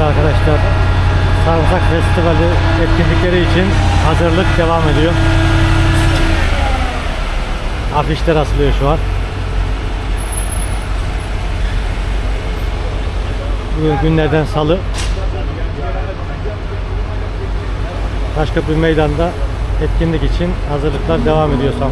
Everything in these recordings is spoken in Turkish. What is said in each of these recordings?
Arkadaşlar Sarımsak Festivali etkinlikleri için hazırlık devam ediyor. Afişler asılıyor şu an. Bugün günlerden salı. Taşköprü Meydan'da etkinlik için hazırlıklar devam ediyor son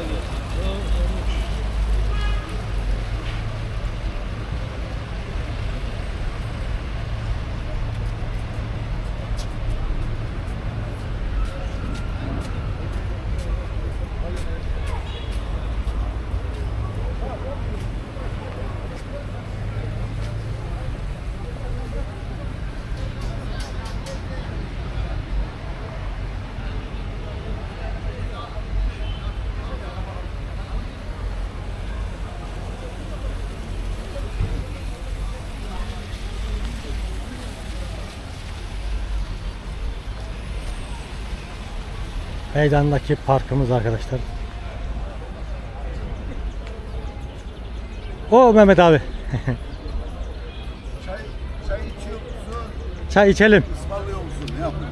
gaz. Meydandaki parkımız arkadaşlar. O Mehmet abi. Çay, çay içiyor musun? Çay içelim. Ismarlıyor musun? Ne yapıyorsun?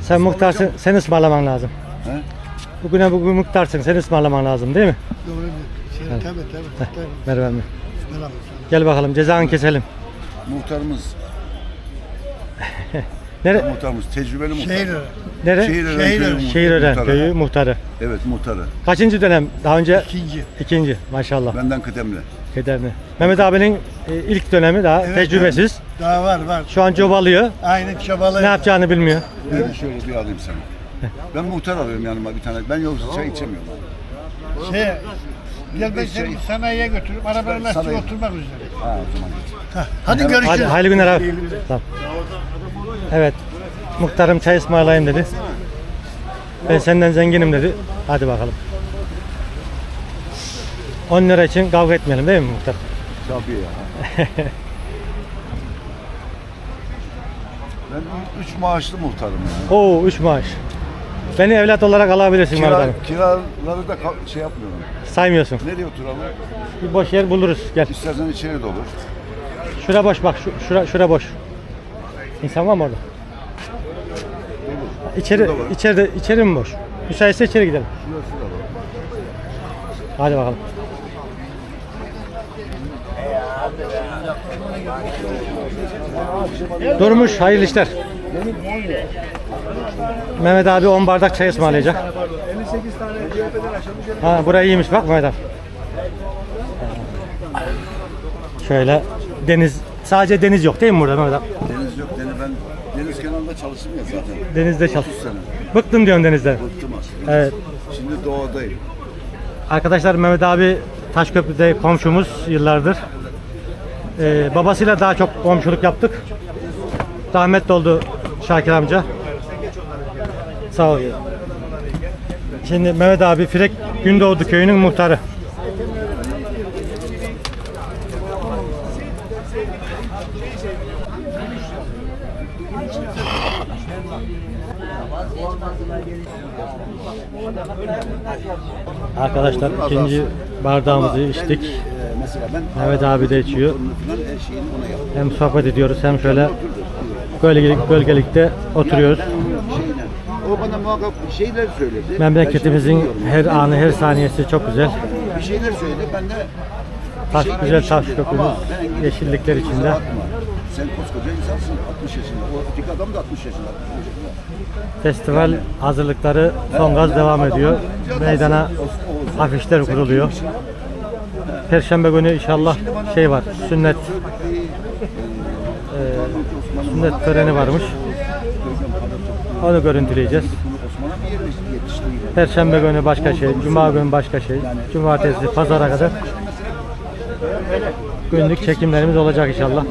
Sen muhtarsın, sen ısmarlaman lazım. He? Bugüne bugün muhtarsın, sen ısmarlaman lazım değil mi? Doğru şey. Tabii tabii. tabii. Merhaba. Merhaba. Gel bakalım cezanı keselim. Muhtarımız, Nere? muhtarımız, tecrübeli muhtar. Şehir Nere? Şehirören Şehirören. köyü muhtarı. Şehirören Muhtarı. köyü muhtarı. Evet muhtarı. Kaçıncı dönem? Daha önce ikinci. ikinci maşallah. Benden kıdemli. Kederli. Mehmet abinin e, ilk dönemi daha Evet, tecrübesiz. Daha var var. Şu an cobalıyor. Aynı çabalı. Ne yapacağını bilmiyor. Ben şöyle bir alayım sana. Ben muhtar alıyorum yanıma bir tane. Ben yoksa çay içemiyorum. Şey, gel ben Şey- seni sanayiye götürüp arabanın lastiği Sanayi. oturmak üzere. Ha o zaman Hadi Hadi görüşürüz. hayırlı günler abi. Tamam. Evet. Muhtarım çay ısmarlayayım dedi. Ben senden zenginim dedi. Hadi bakalım. 10 lira için kavga etmeyelim değil mi muhtar? Tabii ya. ben üç maaşlı muhtarım ya. Oo 3 maaş. Beni evlat olarak alabilirsin. Kira, kiraları da ka- şey yapmıyorum. Saymıyorsun. Nereye oturalım? Bir boş yer buluruz. Gel. İstersen içeri de olur. Şura boş bak. Şu, şura, şura boş. İnsan var mı orada? İçeri, var. içeride, içeri mi boş? Müsaitse içeri gidelim. Şurası da var. Hadi bakalım. Durmuş, hayırlı işler. Mehmet abi 10 bardak çay ısmarlayacak. 58 tane CHP'den açılmış. Ha burayı iyiymiş bak Mehmet abi. Şöyle deniz, sadece deniz yok değil mi burada Mehmet abi? Ben deniz kenarında çalıştım ya zaten. Denizde çalış. 30 sene. Bıktım diyorsun denizden. Bıktım aslında. Evet. Şimdi doğadayım. Arkadaşlar Mehmet abi Taşköprü'de komşumuz yıllardır. Ee, babasıyla daha çok komşuluk yaptık. Rahmetli oldu Şakir amca. Sağ ol. Şimdi Mehmet abi Firek Gündoğdu köyünün muhtarı. Arkadaşlar ikinci bardağımızı içtik. Ee, mesela ben Mehmet abi de içiyor. motorunu falan her şeyini ona yaptım. Hem sohbet ediyoruz hem şöyle gölgelik, gölgelikte oturuyoruz. Şeyle. O bana muhakkak şeyler söyledi. Memleketimizin Ben şimdi her anı, her saniyesi çok güzel. bir şeyler söyledi. Ben de bir Taş, şey güzel taş Ama ben İngilizce yeşillikler kusura içinde. bakma. Sen koskoca insansın 60 yaşında. O öteki adam da 60 yaşında. 60 yaşında. Festival hazırlıkları son gaz devam ediyor. Meydana afişler kuruluyor. Perşembe günü inşallah şey var, sünnet eee, sünnet töreni varmış. Onu görüntüleyeceğiz. Osman'a mı yerleşti- yetiştiği? Perşembe günü başka şey, cuma günü başka şey, cumartesi, pazara kadar günlük çekimlerimiz olacak inşallah.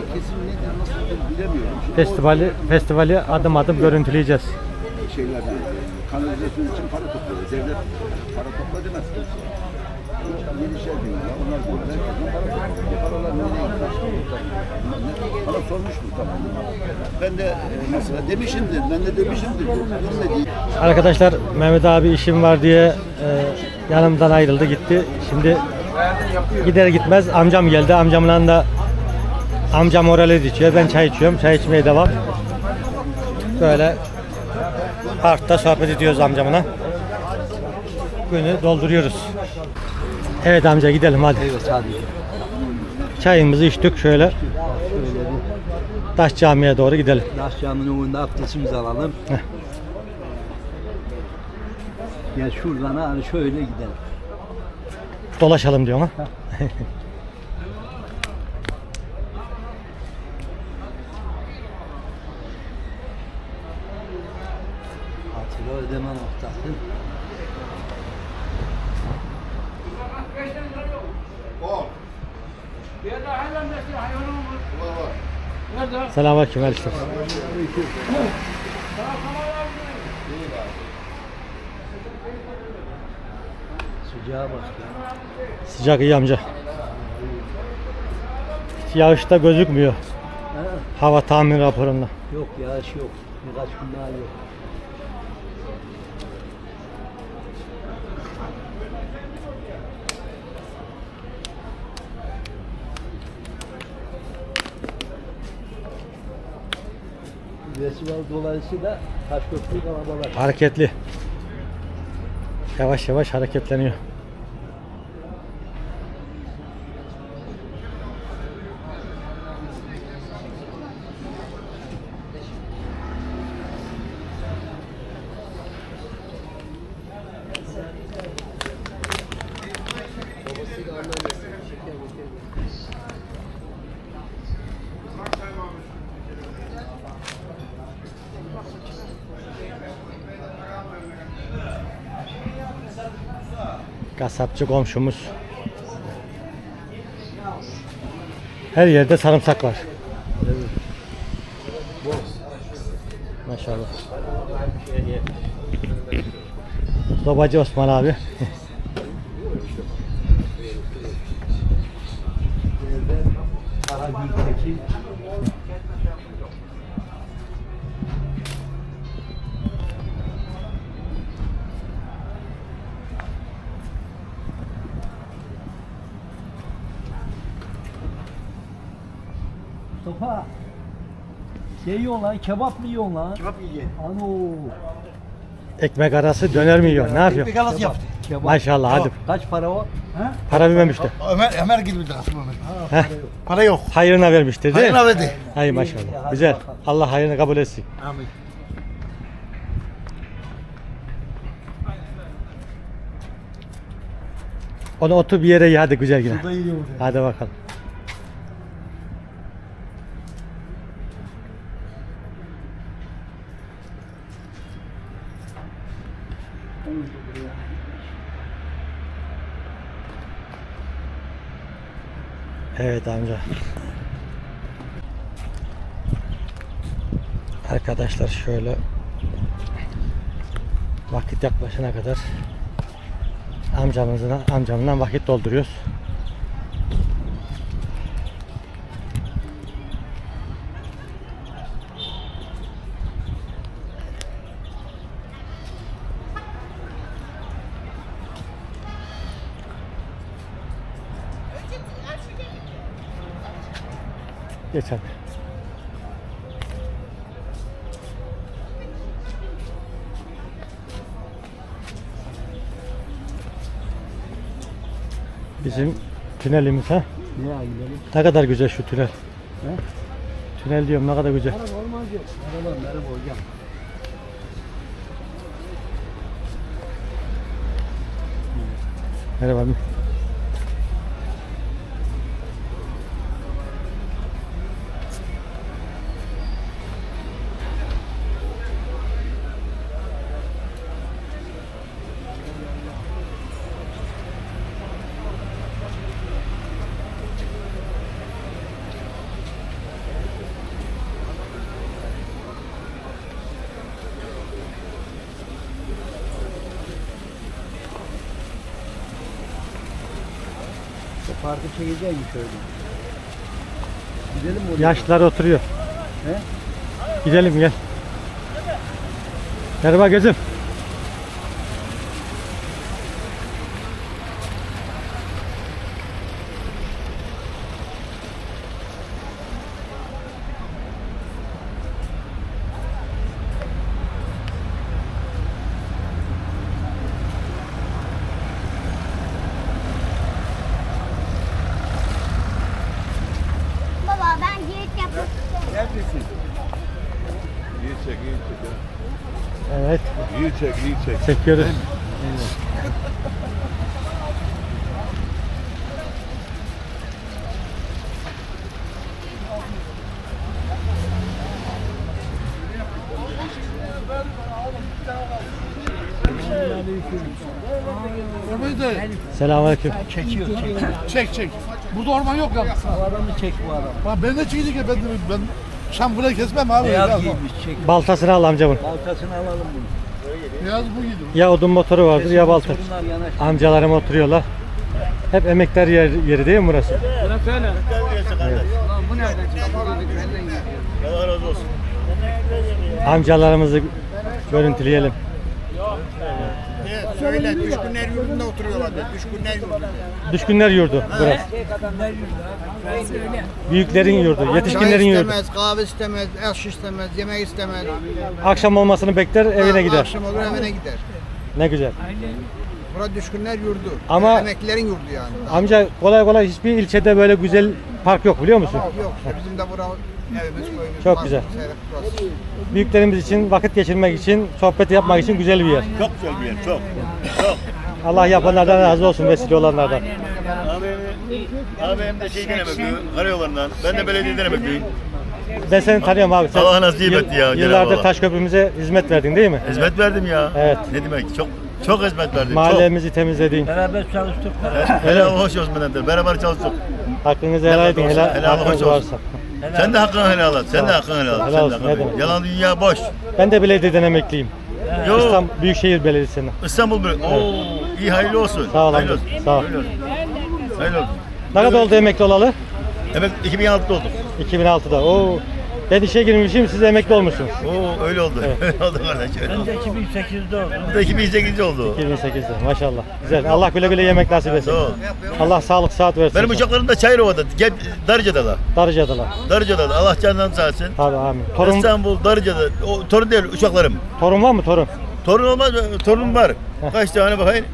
Festivali festivali adım adım görüntüleyeceğiz. o şeylerden kanalizasyon için para topluyor. Devlet para topla demez kimse. Yedişer bin lira, onlar. Bu paralar nereye gidiyor? Bana sormuştu tamam. Ben de e, mesela demişimdir, ben de demişimdir. Arkadaşlar Mehmet abi işim var diye e, yanımdan ayrıldı gitti. Şimdi gider gitmez amcam geldi. Amcamla da amcam morale içiyor. Ben çay içiyorum. Çay içmeye devam. Böyle parkta sohbet ediyoruz amcamla. Günü dolduruyoruz. Evet amca gidelim hadi. Evet hadi. Çayımızı içtik şöyle. Taş camiye doğru gidelim. Yaş caminin önünde abdestimizi alalım. Heh. Ya şuradan hani şöyle gidelim. Dolaşalım diyor ama. Hatıra ödeme noktası. Selamünaleyküm. Aleyküm. Sıcağa bak ya. Sıcak iyi amca. Yağış da gözükmüyor. Ha, Hava tahmin raporunda. yok yağış yok. Birkaç gün daha yok. Festival dolayısıyla Taşköprü kalabalık. Hareketli. Yavaş yavaş hareketleniyor. Kasapçı komşumuz. Her yerde sarımsak var. Maşallah. Babacı Osman abi. Karagül'deki Mustafa şey yiyorsun lan, kebap mı yiyorsun lan? Kebap yiyeceğim. Ano. Ekmek arası döner mi yiyor? Ne yapıyor? Bir galası yaptı. Kebap. Maşallah hadi. Kaç para o? Ha? Para vermemişti. Ömer, Ömer gibi bir asıl Ömer. Heh. Para yok. Hayrına vermişti değil mi? Hayırına verdi. Hay maşallah. Güzel. Allah hayrını kabul etsin. Amin. Onu otur bir yere ye hadi güzel yine. Burada yiyor. Hadi bakalım. Evet amca. Arkadaşlar şöyle vakit yaklaşana kadar amcamızla amcamla vakit dolduruyoruz. Hadi. Bizim tünelimiz ha. Ne ya gidelim? Ne kadar güzel şu tünel. He? Tünel diyorum ne kadar güzel. Merhaba olmaz yok. Merhaba merhaba hocam. Merhaba abi. Parkı çekeceğim şöyle. Gidelim oraya. Yaşlılar oturuyor. He? Gidelim gel. Merhaba gözüm. Baba ben geyik yapmak istiyorum. Neredesin? İyi çek, iyi çek. Evet İyi çek, iyi çek. çekiyoruz. De Selamünaleyküm. Çekiyor çekiyor. çek çek. Burada orman yok ya. Bu adamı çek bu adam. Bak ben de çekecek ya ben de ben şampule kesmem abi. Beyaz Beyaz, giymiş çek. Baltasını al amcamın. Baltasını alalım bunu. beyaz bu giydim. Ya odun motoru vardır ya balta. Bunlar yanaş. Amcalarım oturuyorlar. Hep emekler yer, yeri değil mi burası? Amcalarımızı görüntüleyelim. Söyle düşkünler yurdunda oturuyorlar de. Düşkünler yurdunda. Düşkünler yurdu burası. Büyüklerin yurdu, yetişkinlerin Çay yurdu. istemez, kahve istemez, aş istemez, yemek istemez. Akşam olmasını bekler, evine gider. Akşam olur evine gider. Ne güzel. Burası düşkünler yurdu. Ama- Emeklilerin yurdu yani. Amca kolay kolay hiçbir ilçede böyle güzel park yok biliyor musun? Yok işte bizim de bura evimiz köyümüz. Çok güzel. Burası. Büyüklerimiz için vakit geçirmek için, sohbet yapmak için güzel bir yer. Çok güzel bir yer, çok. Allah yapanlardan razı olsun, vesile olanlardan. Abi, abi hem de şeyden emekliyim, karayollarından. Ben de belediyeden emekliyim. Ben seni tanıyorum abi. Sen Allah nasip etti ya, Cenab-ı Yıllardır Allah. Taşköprümüze hizmet verdin değil mi? Hizmet verdim ya. Evet. Ne demek? Çok çok hizmet verdim. Mahallemizi temizledin. Beraber çalıştık. Çok. Helal hoş olsun benden de. Beraber çalıştık. Hakkınızı helal edin. Helal, helal hakkınız olsun. varsa. Sen de hakkını helal et. Sen de hakkını helal et. Helal Sen de olsun, hakkını ne helal et. demek. Yalan dünya boş. Ben de belediyeden emekliyim. Yok. İstanbul Büyükşehir Belediyesi'nden. İstanbul böyle. Oo, iyi hayırlı olsun. Sağ ol hayırlı amca, olsun. sağ ol. Hayırlı olsun. Hayırlı olsun. Ne kadar oldu emekli olalı? Evet 2006'da olduk. 2006'da. Oo. Ben işe girmişim, siz emekli olmuşsunuz. Oo öyle oldu. öyle oldu kardeş. Öyle Ben oldu. de 2008'de oldum. Bu da 2008 oldu. 2008'de maşallah. Güzel. Allah güle güle yemek nasip etsin. Sağ ol. Allah sağlık saat versin. Benim uçaklarım da Çayrova'da. Gel Darıca'da. Darıca'dalar. Darıca'da. Allah canından sağ olsun. Tabii amin. Torun, İstanbul, Darıca'da. O, torun değil uçaklarım. torun var mı torun? Torun olmaz mı? Torunum var. Kaç tane bakayım?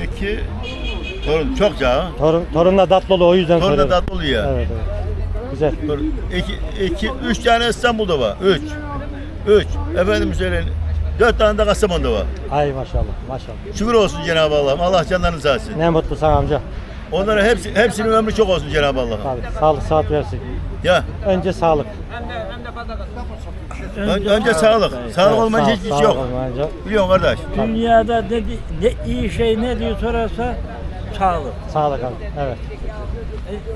Ee, iki. Torun çok ya. Torun, torunla tatlı oluyor o yüzden Torun da soruyorum. tatlı oluyor ya. Evet evet. Güzel. Torun. İki, iki, üç tane İstanbul'da var. Üç. Üç. Efendim söyleyin. Dört tane de Kastamonu'da var. Ay maşallah maşallah. Şükür olsun Cenab-ı Allah'ım. Allah canlarını sağ olsun. Ne mutlu sana amca. Onlara hepsi, hepsinin ömrü çok olsun Cenab-ı Allah'ım. Tabii. Sağlık saat versin. Ya Önce sağlık. ön- önce sağlık. Sağlık Evet, olmayınca hiç iş sağlık yok. olmayınca Biliyorsun kardeş. Dünyada ne, ne iyi şey ne diye sorarsa sağlık. Sağlık abi. Evet.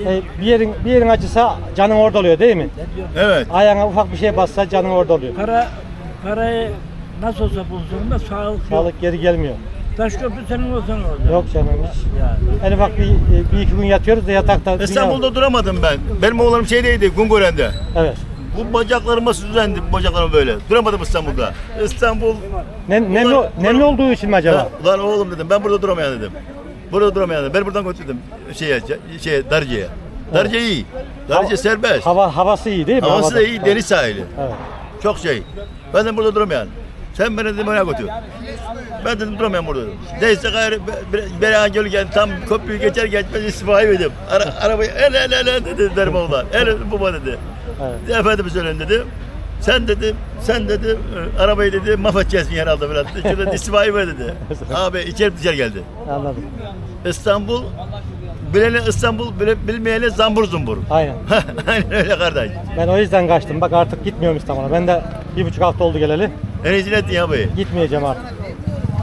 E, bir yerin bir yerin acısa canın orada oluyor değil mi? Evet. Ayağına ufak bir şey bassa canın orada oluyor. Para parayı nasıl olsa bulsun da sağlık yok. Sağlık geri gelmiyor. Taş köprü senin olsan olacak. Yok canım hiç. Yani. En ufak bir, bir iki gün yatıyoruz da yatakta. dünya- İstanbul'da duramadım ben. Benim oğlum şeydeydi, Gungören'de. Evet. Bu bacaklarıma süzlendi, bu bacaklarım böyle. Duramadım İstanbul'da. İstanbul... Nem, nemli, Ulan- nemli olduğu için mi acaba? Ha, ulan oğlum dedim, ben burada duramayan dedim. Burada duramayan dedim. Ben buradan götürdüm şeye, şeye Darıca'ya. Darıca iyi. Darıca Hava- serbest. Hava havası iyi değil mi? Havası Havada. da iyi, deniz sahili. Evet. Çok şey. Ben de burada duramayan. Sen beni dedim oraya götür. Ben dedim duramayan burada dedim. Neyse gayrı an gelirken tam köprüyü geçer geçmez istifayı verdim. Ara, arabayı el el el el dedi derim oğlan. El baba dedi. Evet. Efendime söyleyin dedi. Sen dedi, sen dedi, arabayı dedi mahvedeceksin herhalde falan. İşte dedi, istifayı ver dedi. Abi içerip dışarı geldi. Anladım. İstanbul, bilene İstanbul, bile, bilmeyene zambur zumbur. Aynen. Aynen öyle kardeş. Ben o yüzden kaçtım. Bak artık gitmiyorum İstanbul'a. Ben de bir buçuk hafta oldu geleli. En iyisi ettin ya abi. Gitmeyeceğim artık.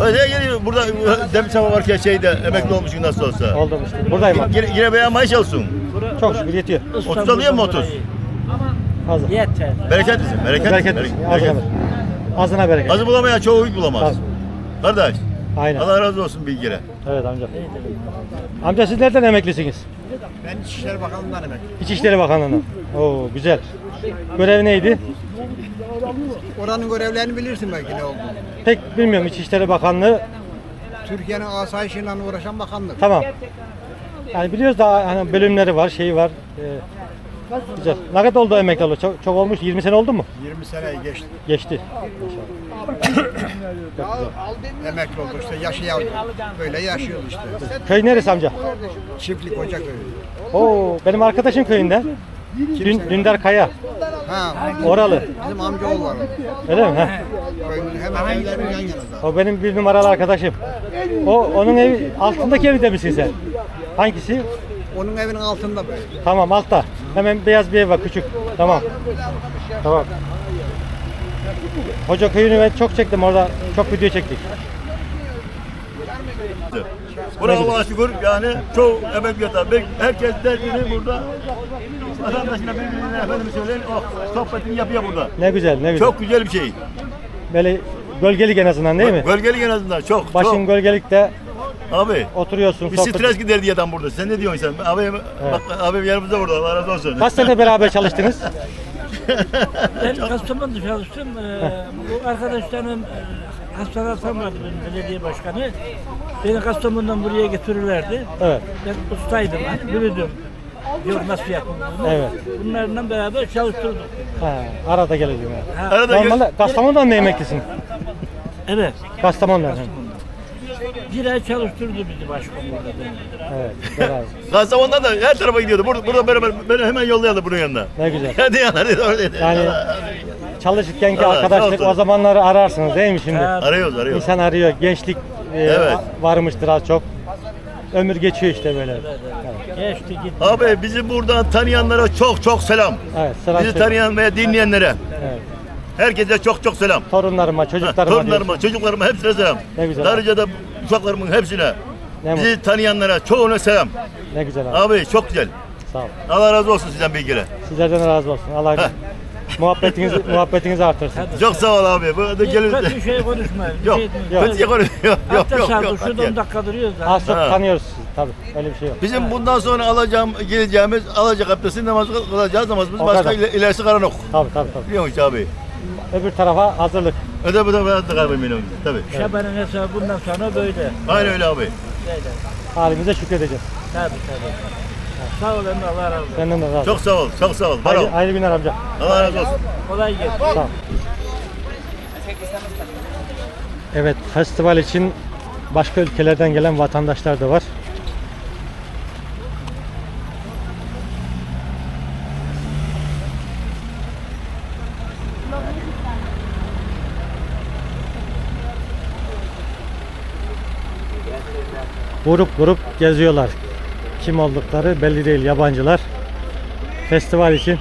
Öyle geliyor. Burada e, demir çapa varken şeyde emekli olmuşsun nasıl olsa. Oldum işte. Buradayım abi. Yine, yine beyan maaş olsun. Çok şükür yetiyor. 30 alıyor mu 30? Az. Yeter. Bereket bizim. Bereket. Bereket. Bereket. Azına, bereket. azına bereket. Azı bulamayan çoğu hiç bulamaz. Az. Kardeş. Aynen. Allah razı olsun bilgire. Evet amca. Amca siz nereden emeklisiniz? Ben İçişleri Bakanlığı'ndan emekliyim. İçişleri Bakanlığı'ndan. Oo güzel. Görev neydi? Oranın görevlerini bilirsin belki ne olduğunu. Pek bilmiyorum İçişleri Bakanlığı. Türkiye'nin asayişiyle uğraşan bakanlık. Tamam. Yani biliyoruz da hani bölümleri var, şeyi var. Ee, güzel. Ne kadar oldu emekli olalı? Çok, çok olmuş. 20 sene oldu mu? 20 seneyi geçti. Geçti. Emekli oldu işte yaşayalım. Böyle yaşıyoruz işte. Köy neresi amca? Çiftlik Ocak köyü. Oo benim arkadaşım köyünden. Dün, Dündar Kaya. Ha, Oralı. bizim amcaoğlu var. Öyle mi? Heh. Köyümüzün hemen evlerinin yan yanında. O benim bir numaralı arkadaşım. O onun evi altındaki evde misin sen? Hangisi? Onun evinin altında böyle. Tamam altta. Hemen beyaz bir ev var küçük. Tamam. Tamam. Hoca köyünü ben çok çektim orada. Çok video çektik. Buna Allah'a şükür yani çoğu emekli yatar. Ben- Herkes derdini burada vatandaşına birbirine efendim söyleyin oh sohbetini yapıyor burada. Ne güzel ne güzel. Çok güzel bir şey. Böyle gölgelik en azından değil mi? Gölgelik en azından çok. Başın çok. gölgelikte Abi oturuyorsun. bir sohbet- stres gider diye adam burada. Sen ne diyorsun sen? Abi bak abim yanımızda burada. Allah razı olsun. Kaç sene beraber çalıştınız? Ben Kastamonu'da çalıştım. Ee, bu arkadaşlarım e, hastaneler vardı benim belediye başkanı. Beni Kastamonu'dan buraya getirirlerdi. Evet. Ben ustaydım, hani, bilirdim. Yok nasıl yapıldığını. Evet. Bunlarla beraber çalıştırdık. Ha, arada geliyorum. yani. Arada gö- Normalde Kastamonu'dan mı emeklisin? evet. Kastamonu'dan. Bir ay çalıştırdı bizi başkan burada beni. Evet. Beraber. Kastamonu'dan da her tarafa gidiyordu. Burada, burada beraber beni hemen yollayadı bunun yanına. Ne güzel. Hadi yana dedi öyleydi. Yani çalışırkenki Evet, arkadaşlık sağ ol. o zamanları ararsınız değil mi şimdi? Ha, Arıyoruz arıyoruz. İnsan arıyor. Gençlik e, Evet. varmıştır az çok. Ömür geçiyor işte böyle. Evet. Geçti gitti. Abi bizi buradan tanıyanlara çok çok selam. Evet, selam Bizi söyle. tanıyan ve dinleyenlere. Evet. Herkese çok çok selam. Torunlarıma, Ha, çocuklarıma diyorsun. Torunlarıma, çocuklarıma hepsine selam. Ne güzel. Darıca'da uşaklarımın hepsine. Ne mutlu. Bizi tanıyanlara çoğuna selam. Ne güzel abi. Abi çok güzel. Sağ ol. Allah razı olsun sizden bilgiler. Sizlerden razı olsun. Allah muhabbetinizi muhabbetinizi artırsın. Çok sağ ol abi. Bu da Kötü gelin. şey konuşmayın. bir Yok. şey Yok. Kötü konu yok. Yok yok yok. şurada 10 dakika duruyoruz. Az çok Ha. tanıyoruz sizi tabii. Öyle bir şey yok. Bizim bundan sonra alacağım, geleceğimiz, alacak abdestin namazı kılacağız namazımız O başka kadar. ilerisi karanlık. Tabii tabii tabii. Biliyor musun abi? Öbür tarafa hazırlık. Öde bu da ben de kalbim benim. Tabii. Şaban'ın hesabı bundan sonra böyle. Aynen öyle abi. Böyle. Halimize şükredeceğiz. Tabii tabii. Sağ olun Allah razı olsun. Senden de razı olsun. Çok sağ ol, çok sağ ol. Hayırlı, hayırlı günler amca. Allah razı olsun. Kolay gelsin. Sağ ol. Evet, festival için başka ülkelerden gelen vatandaşlar da var. Grup grup geziyorlar. Kim oldukları belli değil yabancılar. Festival için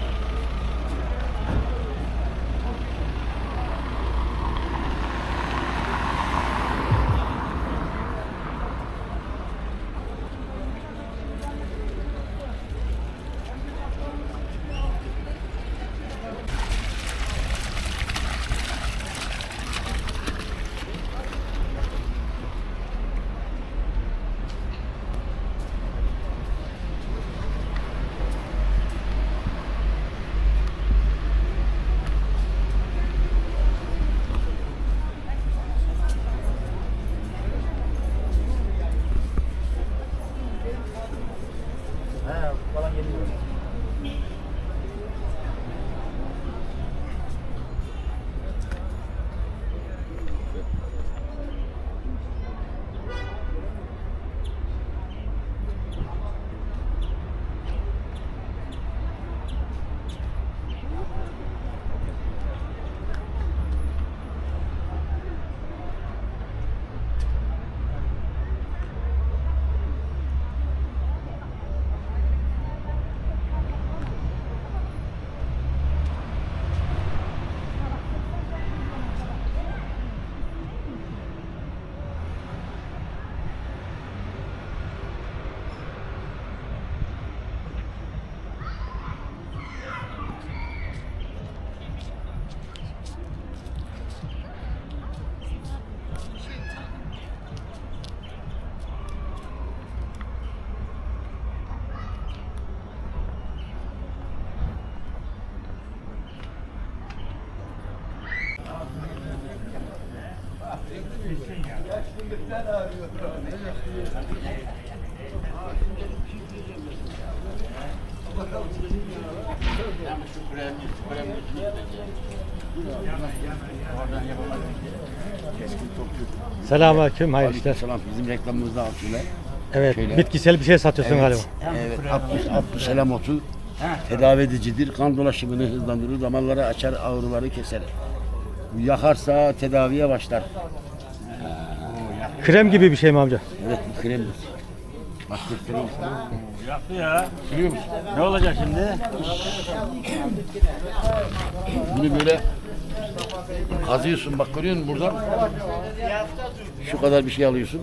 Selamünaleyküm, hayırlı işler. Selam bizim reklamımızda atıyorlar. Evet, Şöyle. bitkisel bir şey satıyorsun galiba. Evet, Abdus, Abdüselam otu tedavi edicidir. Kan dolaşımını hızlandırır, damarları açar, ağrıları keser. Yakarsa tedaviye başlar. Krem gibi bir şey mi amca? Evet, bu kremdir. Bak sana. Yaptı ya. Biliyor musun? Ne olacak şimdi? Bunu böyle kazıyorsun bak görüyor musun buradan? Şu kadar bir şey alıyorsun.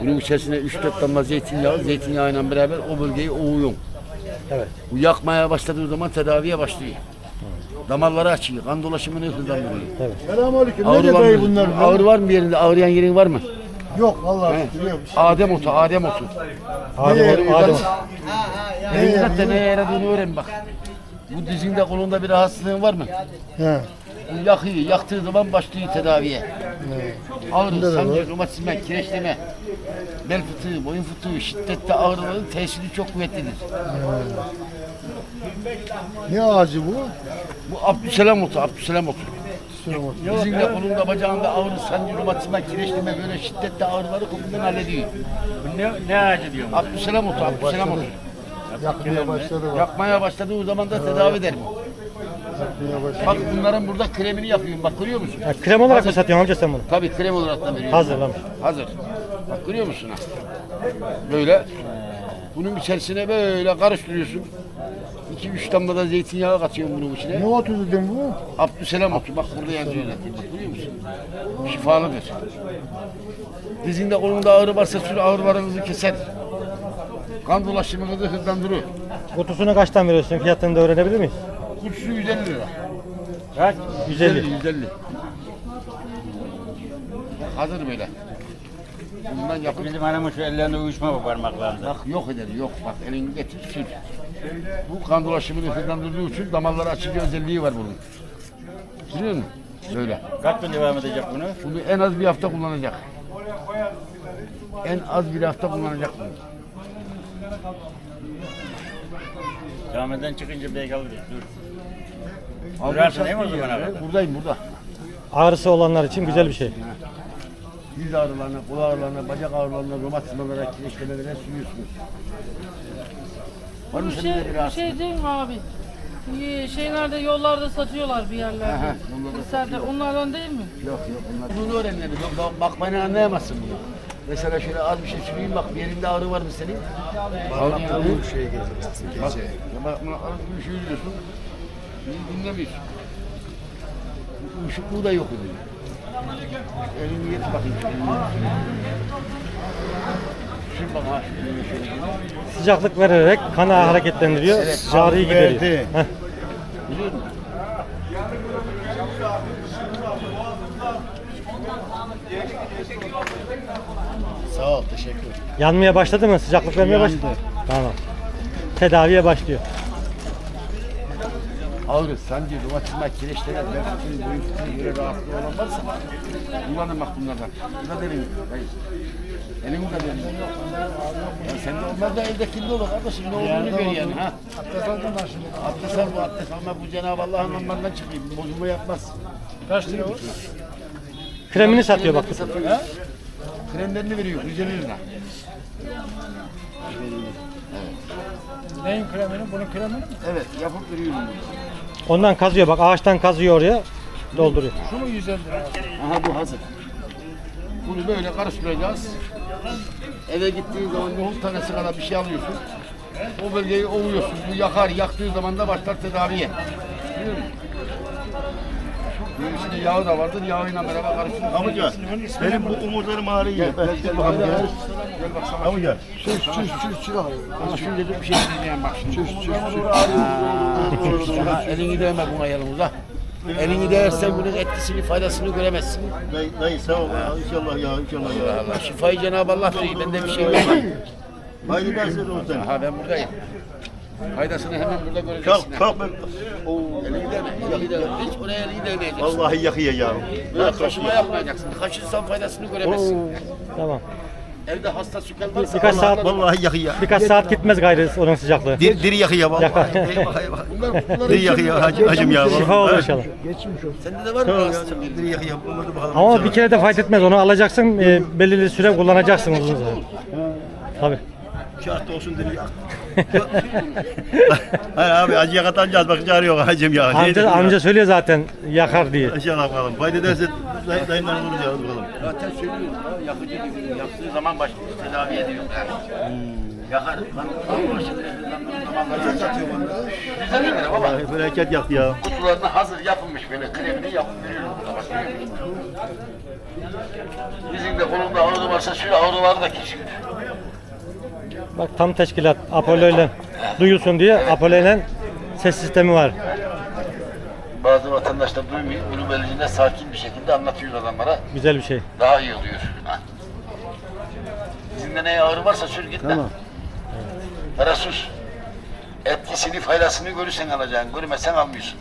Bunun içerisine 3-4 damla zeytinyağı, zeytinyağıyla beraber o bölgeyi ovuyorsun. Evet. Bu yakmaya başladığı zaman tedaviye başlıyor. Damarları açıyor, kan dolaşımını hızlandırıyor. Selamünaleyküm. Ağrı var mı? Ağrı var mı bir yerinde? Ağrıyan yerin var mı? Yok Allah He. biliyor Adem otu, Adem otu. Adem, Adem. Elinde de neye yaradığını öğren bak. Bu dizinde kolunda bir rahatsızlığın var mı? He. Bu yakıyor, yaktığı zaman başlıyor tedaviye. Ağrı, sancı, romatizma, kireçleme, bel fıtığı, boyun fıtığı, şiddetli ağrıların tesiri çok kuvvetlidir. Ne ağacı bu? Bu Abdüselam otu, Abdüselam otu. Dizinde, kolunda, bacağında ağrı, sancı, romatizma, kireçleme böyle şiddetli ağrıları kokundan hallediyor. Ne, ne ağacı diyorum? Abdüselam otu, Abdüselam otu. Yakmaya başladı bak. Yakmaya başladığı zaman da tedavi eder bu. Yakmaya başladı. Bak bunların burada kremini yapıyorum. Bak görüyor musun? Ya, krem olarak mı satıyorsun amca sen bunu? Tabii krem olarak da veriyorum. Hazırlamış. Hazır. Bak görüyor musun ha? Böyle. Bunun içerisine böyle karıştırıyorsun. 2-3 damla da zeytinyağı katıyorsun bunun içine. Ne otu dedim bu? Abdüselam otu. Bak burada yazıyor zaten. Bak görüyor musun? Şifalıdır. Dizinde kolunda ağrı varsa sür ağrılarınızı keser. Kan dolaşımınızı hızlandırır. Kutusunu kaçtan veriyorsun? Fiyatını da öğrenebilir miyiz? Kutusu 150 lira. Kaç? 150. 150. Hazır böyle. Bundan yapıp Bizim hanımın şu ellerinde uyuşma bu parmaklarında. bak yok eder yok bak elini getir sür. Bu kan dolaşımını hızlandırdığı için damarları açıcı özelliği var bunun. Biliyor musun? Böyle. Kaç gün devam edecek bunu? Bunu en az bir hafta kullanacak. En az bir hafta kullanacak bunu. Camiden çıkınca belki alırız. Dur. Al Durarsın bu değil mi o yere. kadar? Buradayım burada. Ağrısı olanlar için güzel bir şey. Diz ağrılarına, kol ağrılarına, bacak ağrılarına, romatizmalara, kireçlemelere sürüyorsunuz. Var mı şey, bir şey değil mi abi? Ee, Şeylerde yollarda satıyorlar bir yerlerde. Aha, onlardan değil mi? Yok yok bunlar. Bunu bak- bakmayla anlayamazsın bunu. Mesela şöyle az bir şey süreyim bak bir yerinde ağrı var mı senin? Ağrı bu şey Bak, ya bak buna az bir şey yürüyorsun. Beni dinlemiyorsun. Işıklığı da yok ediyor. Elini getir bakayım. Sıcaklık vererek kanı hareketlendiriyor. Gideriyor. Heh. Biliyor musun? Sağ ol teşekkür Yanmaya başladı mı? Sıcaklık vermeye başladı. Tamam. Tedaviye başlıyor. Ağrı, sancı, romatizma, kireçlere, boyun fıtığı böyle rahatsızlığı olan varsa kullanın bak bunlardan. Buna derin. Hayır. Elimi de derin. Ya sen de onlar da eldekinde olur kardeşim. Ne olduğunu gör yani. Ha? Abdest aldın ben şimdi. Abdest al bu abdest ama bu Cenab-ı Allah'ın amanından çıkayım. Bozulma yapmaz. Kaç lira o? Kremini satıyor bak. Kremlerini satıyor. Kremlerini veriyor. 150 lira. Neyin kremini? Bunun kremini? Evet yapıp veriyorum bunu. Ondan kazıyor bak. Ağaçtan kazıyor oraya. Dolduruyor. Şu mu 150 lira? Aha bu hazır. Bunu böyle karıştıracağız. Eve gittiğin zaman nohut tanesi kadar bir şey alıyorsun. O bölgeyi ovuyorsun. Bu yakar. Yaktığı zaman da başlar tedaviye. Biliyor musun? Bunun içinde yağı da vardır. Yağıyla beraber karıştırıyorsun. Amca benim bu omurlarım ağrıyor. Gel, Ben gel, bakalım gel. gel. Gel bak sana. Amca. Çüş çüş çüş çüş alayım. Sana şimdi bir şey diyeceğim bak şimdi. Çüş çüş çüş. Ha, elini değme buna yanımıza. Elini değersen bunun etkisini, faydasını göremezsin. Dayı, dayı sağ ol ya. İnşallah ya inşallah ya. Allah şifayı Cenab-ı Allah veriyor. Bende bir şey yok. Haydi dersin o sen. Aha ben buradayım. Faydasını hemen burada göreceksin. Kalk kalk ben. Oo. Elini değme. Hiç oraya iyi değmeyeceksin. Vallahi yakıyor ya. Böyle kaşıma yapmayacaksın. Kaşırsan faydasını göremezsin. Tamam. Evde hasta sükel varsa Birkaç Allah'tan- saat Vallahi yakıyor. birkaç saat gitmez gayrı onun sıcaklığı. Diri, diri yakıyor vallahi. Eyvah eyvah. Diri yakıyor hacım, hacım ya. Şifa olur inşallah. Sende de var mı rahatsızlık? Diri yakıyor. Bunları bakalım. Ama bir kere de fayda etmez. Onu alacaksın, e, belirli süre kullanacaksın uzun süre. Tabii. Şart olsun yak. Hayır abi acıya katanacağız bak çağırıyor hacım ya. Amca, amca söylüyor zaten yakar diye. İnşallah bakalım. Fayda ederse day- dayından oluruz ya bakalım. Zaten söylüyorum ya, yakıcı gibi. Yaktığı zaman başlıyor. Tedavi ediyor yani. Yakar. Bana. Güzel bir baba. Vallahi felaket yaktı ya. Kutularına hazır yapılmış böyle kremini yapıp veriyorum burada. Bak görüyor musun? Bizim de kolunda ağrı varsa şöyle ağrıları da kesiyor. Bak tam teşkilat Apollo ile duyulsun diye Apollo ile ses sistemi var. Bazı vatandaşlar duymuyor. Bunu böylece sakin bir şekilde anlatıyor adamlara. Güzel bir şey. Daha iyi oluyor. Ha. Dizinde neye ağrı varsa sür git tamam. Para sus. Etkisini faydasını görürsen alacaksın. Görmezsen almıyorsun.